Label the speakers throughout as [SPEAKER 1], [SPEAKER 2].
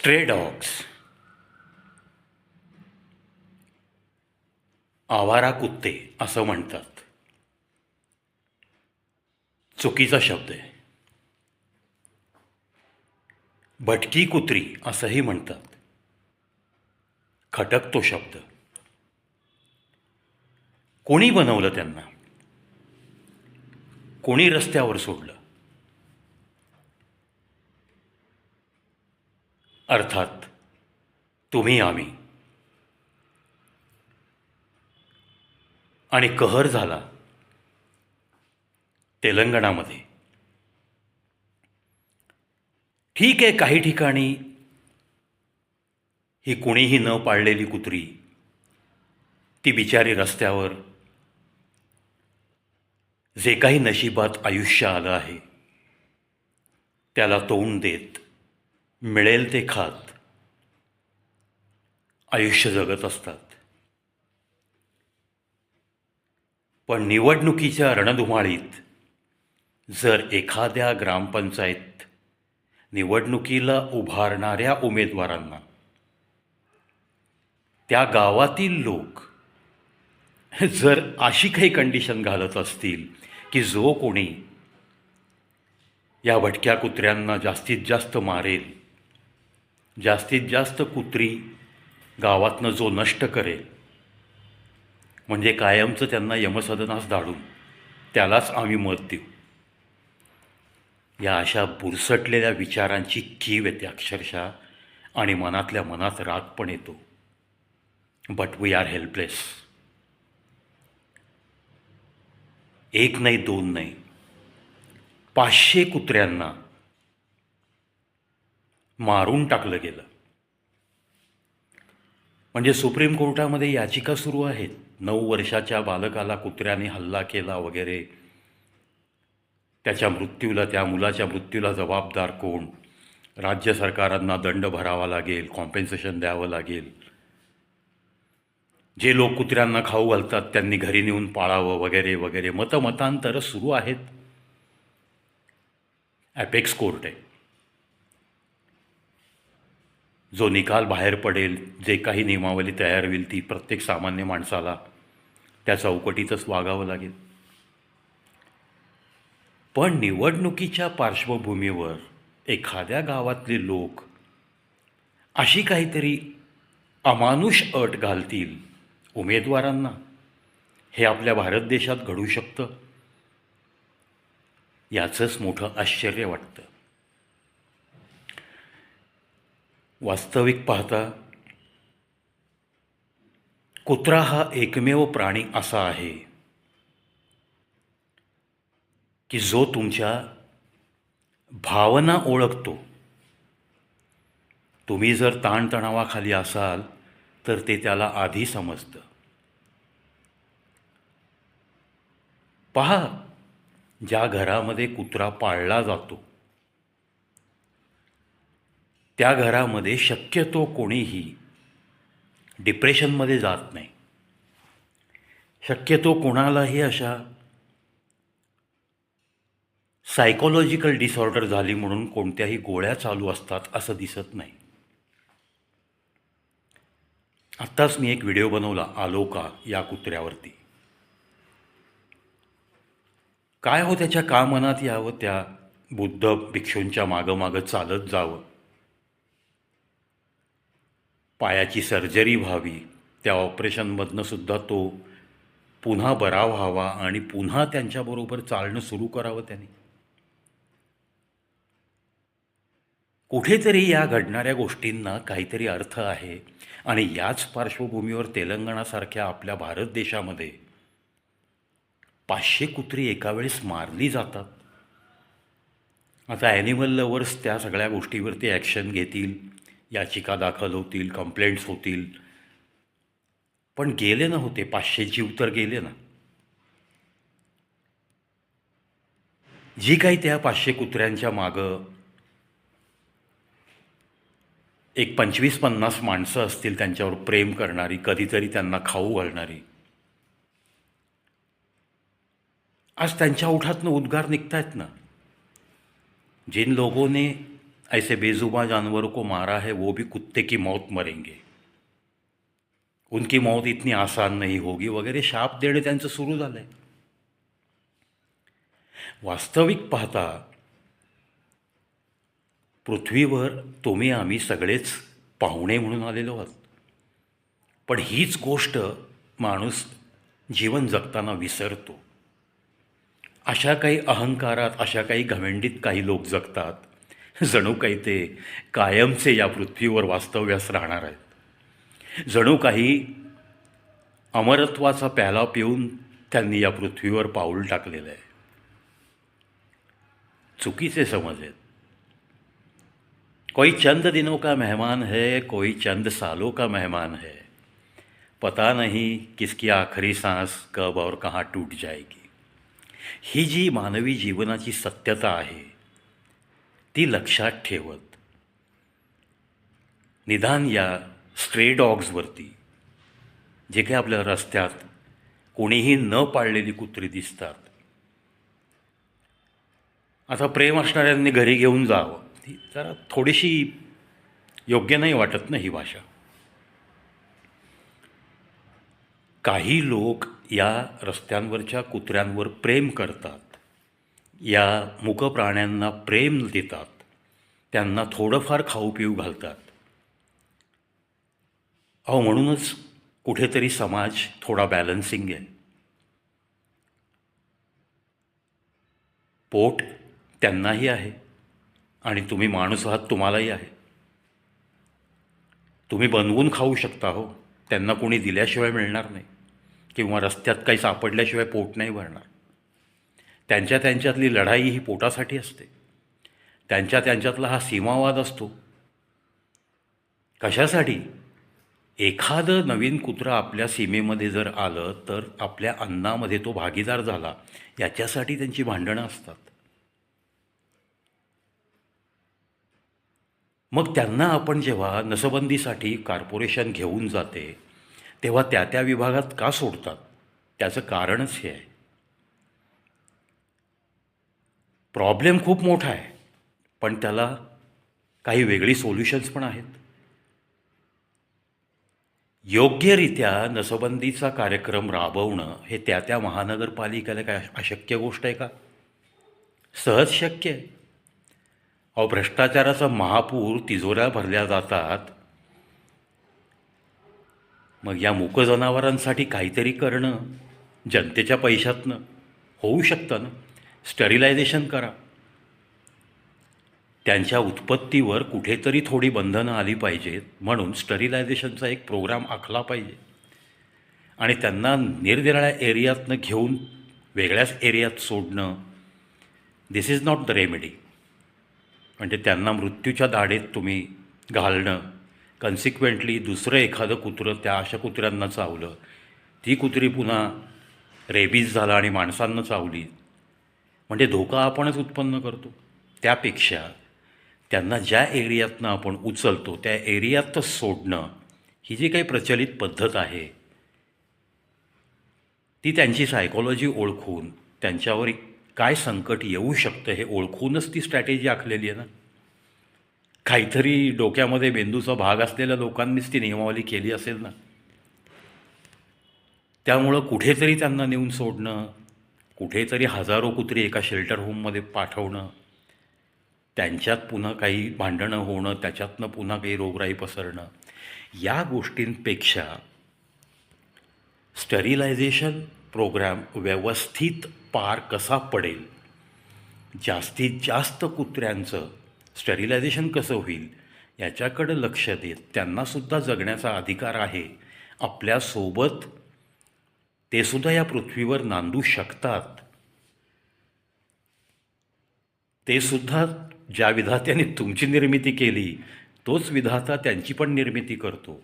[SPEAKER 1] Stray dogs आवारा कुत्ते असं म्हणतात. चुकीचा शब्द आहे. भटकी कुत्री असंही म्हणतात. खटकतो शब्द. कोणी बनवलं त्यांना? कोणी रस्त्यावर सोडलं? अर्थात तुम्ही आम्ही. आणि कहर झाला तेलंगणामध्ये. ठीक आहे काही ठिकाणी ही कुणीही न पाळलेली कुत्री ती बिचारी रस्त्यावर जे काही नशिबात आयुष्य आलं आहे त्याला तोंड देत मिळेल ते खात. आयुष्य जगत असतात. पण निवडणुकीच्या रणधुमाळीत जर एखाद्या ग्रामपंचायत निवडणुकीला उभारणाऱ्या उमेदवारांना त्या गावातील लोक जर अशी काही कंडिशन घालत असतील की जो कोणी या भटक्या कुत्र्यांना जास्तीत जास्त मारेल जास्तीत जास्त कुत्री गावातनं जो नष्ट करेल म्हणजे कायमचं त्यांना यमसदनास धाडून त्यालाच आम्ही मत देऊ. या अशा बुरसटलेल्या विचारांची कीव येते अक्षरशः आणि मनातल्या मनात राग पण येतो. बट वी आर हेल्पलेस एक नाही दोन नाही. पाचशे कुत्र्यांना मारून टाकलं गेलं. म्हणजे सुप्रीम कोर्टामध्ये याचिका सुरू आहेत. नऊ वर्षाच्या बालकाला कुत्र्याने हल्ला केला वगैरे. त्याच्या मृत्यूला त्या मुलाच्या मृत्यूला जबाबदार कोण? राज्य सरकारांना दंड भरावा लागेल कॉम्पेन्सेशन द्यावं लागेल. जे लोक कुत्र्यांना खाऊ घालतात त्यांनी घरी नेऊन पाळावं वगैरे वगैरे. मतमतांतरं सुरू आहेत. ॲपेक्स कोर्ट आहे. जो निकाल बाहेर पडेल जे काही नियमावली तयार होईल ती प्रत्येक सामान्य माणसाला त्या चौकटीतच वागावं लागेल. पण निवडणुकीच्या पार्श्वभूमीवर एखाद्या गावातले लोक अशी काहीतरी अमानुष अट घालतील उमेदवारांना हे आपल्या भारत देशात घडू शकतं? याचंच मोठं आश्चर्य वाटतं. वास्तविक पाहता कुत्रा हा एकमेव प्राणी असा आहे की जो तुमच्या भावना ओळखतो. तुम्ही जर ताणतणावाखाली असाल तर ते त्याला आधी समजतं. पहा ज्या घरामध्ये कुत्रा पाळला जातो त्या घरामध्ये शक्यतो कोणीही डिप्रेशनमध्ये जात नाही. शक्यतो कोणालाही अशा सायकोलॉजिकल डिसऑर्डर झाली म्हणून कोणत्याही गोळ्या चालू असतात असं दिसत नाही. आत्ताच मी एक व्हिडिओ बनवला आलोका या कुत्र्यावरती. काय हो त्याच्या का मनात यावं त्या बुद्ध भिक्षूंच्या मागं मागं चालत जावं? पायाची सर्जरी व्हावी त्या ऑपरेशनमधनं सुद्धा तो पुन्हा बरा व्हावा आणि पुन्हा त्यांच्याबरोबर चालणं सुरू करावं त्याने. कुठेतरी या घडणाऱ्या गोष्टींना काहीतरी अर्थ आहे आणि याच पार्श्वभूमीवर तेलंगणासारख्या आपल्या भारत देशामध्ये पाचशे कुत्री एका वेळेस मारली जातात. आता ॲनिमल लवर्स त्या सगळ्या गोष्टीवरती ॲक्शन घेतील. याचिका दाखल होतील कंप्लेंट्स होतील. पण गेले ना होते पाचशे जीव तर गेले ना. जी काही त्या पाचशे कुत्र्यांच्या मागं एक पंचवीस पन्नास माणसं असतील त्यांच्यावर प्रेम करणारी कधीतरी त्यांना खाऊ घालणारी. आज त्यांच्या ओठातनं उद्गार निघत आहेत ना. जिन लोगों ने ऐसे बेजुबा जानवरों को मारा है वो भी कुत्ते की मौत मरेंगे। उनकी मौत इतनी आसान नहीं होगी वगैरे शाप देणे त्यांचं सुरू झालं आहे वास्तविक पाहता पृथ्वीवर तुम्ही आम्ही सगळेच पाहुणे म्हणून आलेलो आहोत। पण हीच गोष्ट माणूस जीवन जगताना विसरतो। अशा काही अहंकारात अशा काही घमेंडीत काही लोक जगतात जणू काही ते कायमचे या पृथ्वीवर वास्तव्यास राहणार आहेत. जणू काही अमरत्वाचा प्याला पिऊन त्यांनी या पृथ्वीवर पाऊल टाकलेलं आहे. चुकीचे समज आहेत कोई चंद दिनों का मेहमान है कोई चंद सालों का मेहमान है. पता नहीं किसकी आखरी सांस कब और कहाँ टूट जाएगी. ही जी मानवी जीवनाची सत्यता आहे. ती लक्षात ठेवत. निदान या स्ट्रे डॉग्सवरती जे काही आपल्या रस्त्यात कोणीही न पाळलेली कुत्री दिसतात. आता प्रेम असणाऱ्यांनी घरी घेऊन जावं. ती जरा थोडीशी योग्य नाही वाटत ना ही भाषा. काही लोक या रस्त्यांवरच्या कुत्र्यांवर प्रेम करतात. या मुक प्राण्यांना प्रेम देतात. त्यांना थोडंफार खाऊ पिऊ घालतात. अहो म्हणूनच कुठेतरी समाज थोडा बॅलन्सिंग आहे. पोट त्यांनाही आहे आणि तुम्ही माणूस आहात तुम्हालाही आहे. तुम्ही बनवून खाऊ शकता हो. त्यांना कोणी दिल्याशिवाय मिळणार नाही किंवा रस्त्यात काही सापडल्याशिवाय पोट नाही भरणार. त्यांच्या त्यांच्यातली लढाई ही पोटासाठी असते. त्यांच्या त्यांच्यातला हा सीमावाद असतो. कशासाठी? एखादं नवीन कुत्रं आपल्या सीमेमध्ये जर आलं तर आपल्या अन्नामध्ये तो भागीदार झाला याच्यासाठी त्यांची भांडणं असतात. मग त्यांना आपण जेव्हा नसबंदीसाठी कॉर्पोरेशन घेऊन जाते तेव्हा त्या त्या विभागात का सोडतात? त्याचं कारणच हे आहे. प्रॉब्लेम खूप मोठा आहे पण त्याला काही वेगळी सोल्युशन्स पण आहेत. योग्यरित्या नसबंदीचा कार्यक्रम राबवणं हे त्या त्या महानगरपालिकेला काय अशक्य गोष्ट आहे का? सहज शक्य आहे. अहो भ्रष्टाचाराचा महापूर तिजोऱ्या भरल्या जातात. मग या मूक जनावरांसाठी काहीतरी करणं जनतेच्या पैशातनं होऊ शकतं ना? स्टरिलायझेशन करा. त्यांच्या उत्पत्तीवर कुठेतरी थोडी बंधनं आली पाहिजेत म्हणून स्टरिलायझेशनचा एक प्रोग्राम आखला पाहिजे. आणि त्यांना निरनिराळ्या एरियातनं घेऊन वेगळ्याच एरियात सोडणं this is not the remedy म्हणजे त्यांना मृत्यूच्या दाढेत तुम्ही घालणं कन्सिक्वेंटली दुसरं एखादं कुत्रं त्या अशा कुत्र्यांना चावलं. ती कुत्री पुन्हा रेबीज झाला आणि माणसांना चावली. म्हणजे धोका आपणच उत्पन्न करतो. त्यापेक्षा त्यांना ज्या एरियातनं आपण उचलतो त्या एरियातच सोडणं ही जी काही प्रचलित पद्धत आहे ती त्यांची सायकॉलॉजी ओळखून त्यांच्यावर काय संकट येऊ शकतं हे ओळखूनच ती स्ट्रॅटेजी आखलेली आहे ना. काहीतरी डोक्यामध्ये मेंदूचा भाग असलेल्या लोकांनीच ती नियमावली केली असेल ना. त्यामुळं कुठेतरी त्यांना नेऊन सोडणं कुठेतरी हजारो कुत्री एका शेल्टर होममध्ये पाठवणं त्यांच्यात पुन्हा काही भांडणं होणं त्याच्यातनं पुन्हा काही रोगराई पसरणं या गोष्टींपेक्षा स्टरिलायझेशन प्रोग्राम व्यवस्थित पार कसा पडेल जास्तीत जास्त कुत्र्यांचं स्टरिलायझेशन कसं होईल याच्याकडं लक्ष देत त्यांनासुद्धा जगण्याचा अधिकार आहे. आपल्यासोबत ते सुद्धा या पृथ्वीवर नांदू शकतात. ते सुद्धा ज्या विधात्याने तुमची निर्मिती केली तोच विधाता त्यांची पण निर्मिती करतो.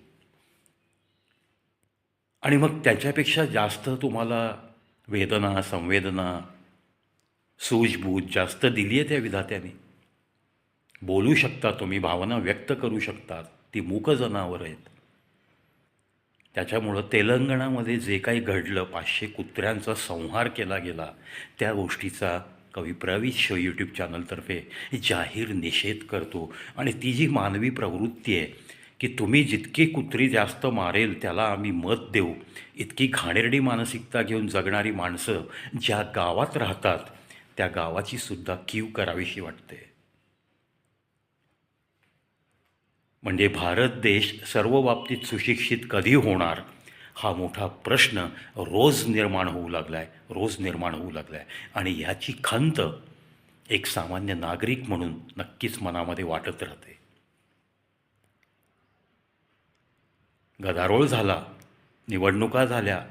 [SPEAKER 1] आणि मग त्याच्यापेक्षा जास्त तुम्हाला वेदना संवेदना सूझबूझ जास्त दिली आहे त्या विधात्याने. बोलू शकता तुम्ही भावना व्यक्त करू शकता ती मूक जनावर आहेत. त्याच्यामुळं तेलंगणामध्ये जे काही घडलं पाचशे कुत्र्यांचा संहार केला गेला त्या गोष्टीचा कवी प्रवीत शो यूट्यूब चॅनलतर्फे जाहीर निषेध करतो. आणि ती जी मानवी प्रवृत्ती आहे की तुम्ही जितकी कुत्री जास्त मारेल त्याला आम्ही मत देऊ. इतकी घाणेरडी मानसिकता घेऊन जगणारी माणसं ज्या गावात राहतात त्या गावाची सुद्धा कीव करावीशी वाटते. म्हणजे भारत देश सर्व बाबतीत सुशिक्षित कधी होणार? हा मोठा प्रश्न रोज निर्माण होऊ लागला आहे रोज निर्माण होऊ लागला आहे आणि ह्याची खंत एक सामान्य नागरिक म्हणून नक्कीच मनामध्ये वाटत राहते. गदारोळ झाला निवडणुका झाल्या.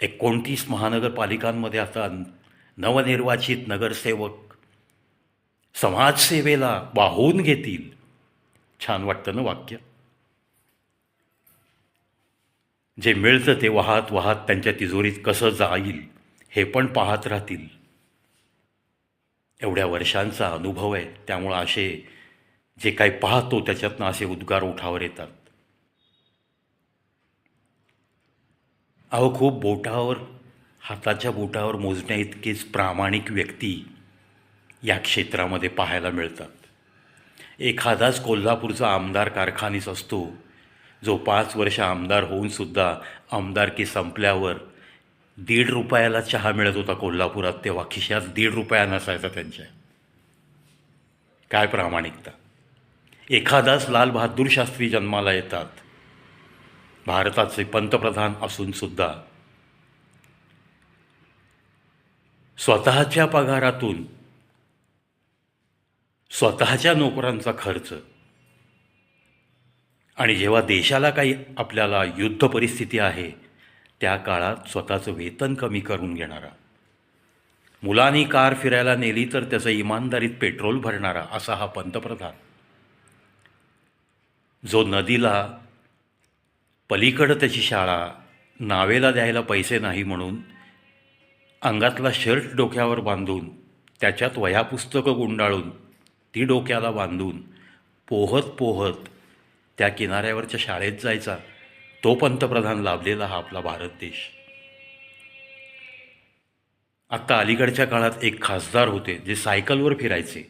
[SPEAKER 1] एकोणतीस महानगरपालिकांमध्ये आता नवनिर्वाचित नगरसेवक समाजसेवेला वाहून घेतील. छान वाटतं ना वाक्य. जे मिळतं ते वाहत वाहत त्यांच्या तिजोरीत कसं जाईल हे पण पाहत राहतील. एवढ्या वर्षांचा अनुभव आहे त्यामुळं असे जे काही पाहतो त्याच्यातनं असे उद्गार उठावर येतात. अहो खूप बोटावर हाताच्या बोटावर मोजण्या इतकेच प्रामाणिक व्यक्ती या क्षेत्रामध्ये पाहायला मिळतात. एखादाच कोल्हापूरचा आमदार कारखानीस असतो. जो पाच वर्ष आमदार होऊनसुद्धा आमदारकी संपल्यावर दीड रुपयाला चहा मिळत होता कोल्हापुरात तेव्हा खिशात दीड रुपया नसायचा त्यांच्या. काय प्रामाणिकता. एखादाच लाल बहादूर शास्त्री जन्माला येतात. भारताचे पंतप्रधान असूनसुद्धा स्वतःच्या पगारातून स्वतःच्या नोकरांचा खर्च. आणि जेव्हा देशाला काही आपल्याला युद्ध परिस्थिती आहे त्या काळात स्वतःचं वेतन कमी करून घेणारा. मुलांनी कार फिरायला नेली तर त्याचं इमानदारीत पेट्रोल भरणारा असा हा पंतप्रधान. जो नदीला पलीकडं त्याची शाळा नावेला द्यायला पैसे नाही म्हणून अंगातला शर्ट डोक्यावर बांधून त्याच्यात वह्या पुस्तकं गुंडाळून ती डोक्याला बांधून पोहत पोहत त्या किनाऱ्यावरच्या शाळेत जायचा तो पंतप्रधान लाभलेला हा आपला भारत देश. आत्ता अलीकडच्या काळात एक खासदार होते जे सायकलवर फिरायचे.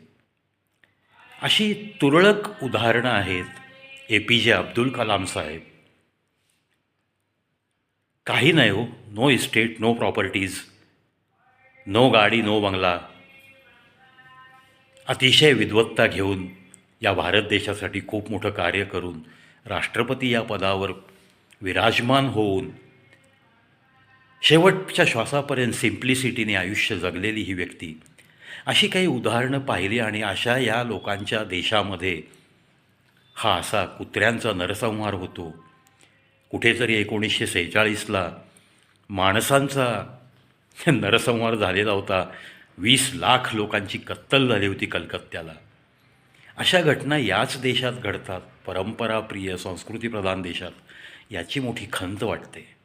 [SPEAKER 1] अशी तुरळक उदाहरणं आहेत ए पी जे अब्दुल कलाम साहेब. काही नाही हो no estate no properties no गाडी नो बंगला अतिशय विद्वत्ता घेऊन या भारत देशासाठी खूप मोठं कार्य करून राष्ट्रपती या पदावर विराजमान होऊन शेवटच्या श्वासापर्यंत सिम्प्लिसिटीने आयुष्य जगलेली ही व्यक्ती अशी काही उदाहरणं पाहिली आणि अशा या लोकांच्या देशामध्ये हा असा कुत्र्यांचा नरसंहार होतो. कुठेतरी एकोणीसशे सेहेचाळीसला माणसांचा नरसंहार झालेला होता. वीस लाख लोकांची कत्तल झाली होती कलकत्त्याला. अशा घटना याच देशात घडतात परंपराप्रिय संस्कृतीप्रधान देशात याची मोठी खंत वाटते.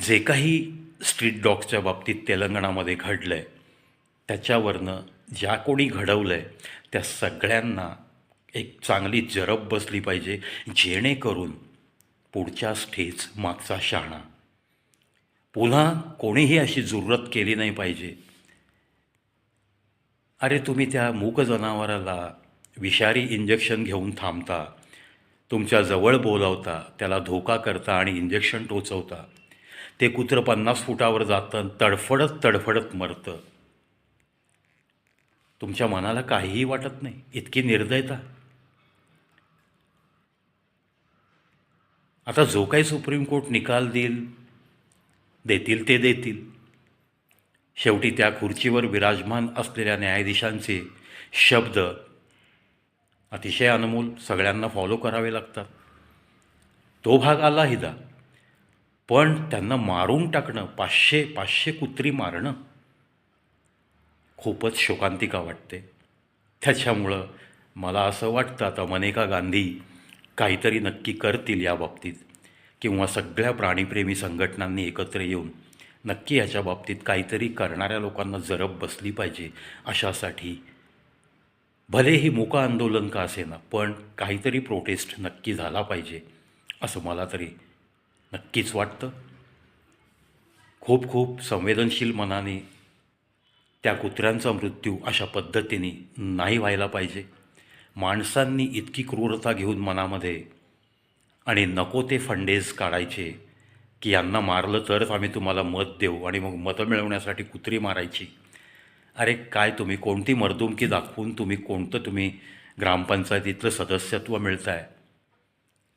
[SPEAKER 1] जे काही स्ट्रीट डॉग्सच्या बाबतीत तेलंगणामध्ये घडलं आहे त्याच्यावरनं ज्या कोणी घडवलं आहे त्या सगळ्यांना एक चांगली जरब बसली पाहिजे जेणेकरून पुढच्या स्टेज मागचा शहाणा पुन्हा कोणीही अशी जुर्रत केली नाही पाहिजे. अरे तुम्ही त्या मूक जनावराला विषारी इंजेक्शन घेऊन थांबता. तुमच्या जवळ बोलावता त्याला धोका करता आणि इंजेक्शन टोचवता. ते कुत्रं पन्नास फुटावर जातं तडफडत तडफडत मरतं. तुमच्या मनाला काहीही वाटत नाही इतकी निर्दयता. आता जो काही सुप्रीम कोर्ट निकाल देईल देतील ते देतील. शेवटी त्या खुर्चीवर विराजमान असलेल्या न्यायाधीशांचे शब्द अतिशय अनमोल सगळ्यांना फॉलो करावे लागतात. तो भाग आला हिदा. पण त्यांना मारून टाकणं पाचशे पाचशे कुत्री मारणं खूपच शोकांतिका वाटते. त्याच्यामुळं मला असं वाटतं आता मनेका गांधी काहीतरी नक्की करतील या बाबतीत. किंवा सगळ्या प्राणीप्रेमी संघटनांनी एकत्र येऊन नक्की याच्या बाबतीत काहीतरी करणाऱ्या लोकांना जरब बसली पाहिजे अशासाठी. भले ही आंदोलन का असेना पण काहीतरी प्रोटेस्ट नक्की झाला पाहिजे असं मला तरी नक्कीच वाटतं. खूप खूप संवेदनशील मनाने त्या कुत्र्यांचा मृत्यू अशा पद्धतीने नाही व्हायला पाहिजे. माणसांनी इतकी क्रूरता घेऊन मनामध्ये आणि नको ते फंडेज काढायचे की यांना मारलं तरच आम्ही तुम्हाला मत देऊ आणि मग मतं मिळवण्यासाठी कुत्री मारायची. अरे काय तुम्ही कोणती मर्दुमकी दाखवून तुम्ही कोणतं तुम्ही ग्रामपंचायतीतलं सदस्यत्व मिळताय?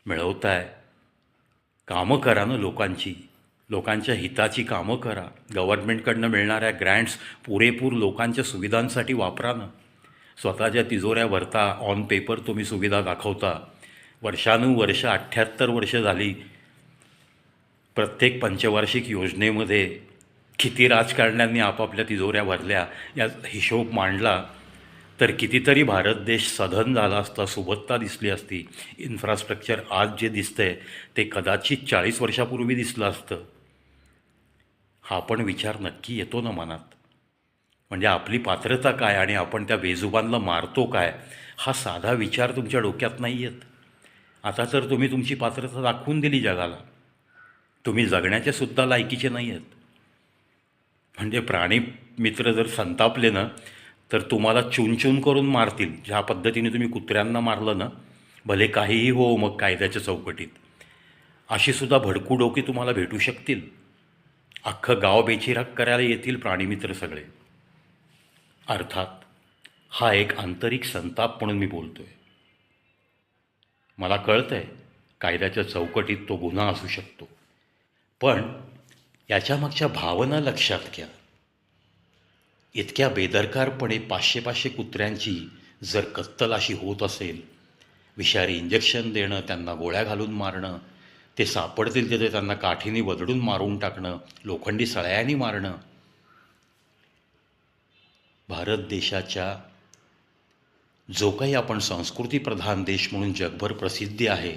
[SPEAKER 1] मिळवताय. कामं करा ना लोकांची. लोकांच्या हिताची कामं करा. गव्हर्नमेंटकडनं मिळणाऱ्या ग्रँट्स पुरेपूर लोकांच्या सुविधांसाठी वापरा ना. स्वतःच्या तिजोऱ्या भरता ऑन पेपर तुम्ही सुविधा दाखवता. वर्षानुवर्ष अठ्ठ्याहत्तर वर्ष झाली. प्रत्येक पंचवार्षिक योजनेमध्ये किती राजकारण्यांनी आपापल्या तिजोऱ्या भरल्या या हिशोब मांडला तर कितीतरी भारत देश सधन झाला असता सुबत्ता दिसली असती. इन्फ्रास्ट्रक्चर आज जे दिसतंय ते कदाचित चाळीस वर्षापूर्वी दिसलं असतं. हा पण विचार नक्की येतो ना मनात. म्हणजे आपली पात्रता काय आणि आपण त्या बेजुबानला मारतो काय हा साधा विचार तुमच्या डोक्यात नाही येत? आता तर तुम्ही तुमची पात्रता दाखवून दिली जगाला. तुम्ही जगण्याच्या सुद्धा लायकीचे नाही आहेत म्हणजे प्राणी मित्र जर संतापले ना तर तुम्हाला चुनचून करून मारतील. ज्या पद्धतीने तुम्ही कुत्र्यांना मारलं ना भले काहीही हो मग कायद्याच्या चौकटीत. अशी सुद्धा भडकू डोकी तुम्हाला भेटू शकतील. अख्खं गाव बेचिराग करायला येतील प्राणीमित्र सगळे. अर्थात हा एक आंतरिक संताप म्हणून मी बोलतो आहे मला कळतं आहे कायद्याच्या चौकटीत तो गुन्हा असू शकतो. पण याच्यामागच्या भावना लक्षात घ्या. इतक्या बेदरकारपणे पाचशे पाचशे कुत्र्यांची जर कत्तल अशी होत असेल विषारी इंजेक्शन देणं त्यांना गोळ्या घालून मारणं ते सापडतील तिथे त्यांना काठीने वदडून मारून टाकणं लोखंडी सळ्यांनी मारणं. भारत देशाच्या जो काही आपण संस्कृतीप्रधान देश म्हणून जगभर प्रसिद्धी आहे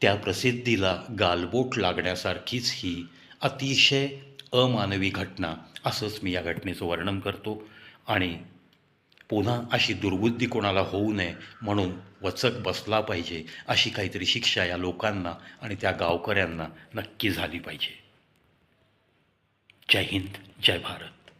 [SPEAKER 1] त्या प्रसिद्धीला गालबोट लागण्यासारखीच ही अतिशय अमानवी घटना असंच मी या घटनेचं वर्णन करतो. आणि पुन्हा अशी दुर्बुद्धी कोणाला होऊ नये म्हणून वचक बसला पाहिजे अशी काहीतरी शिक्षा या लोकांना आणि त्या गावकऱ्यांना नक्की झाली पाहिजे. जय हिंद जय भारत.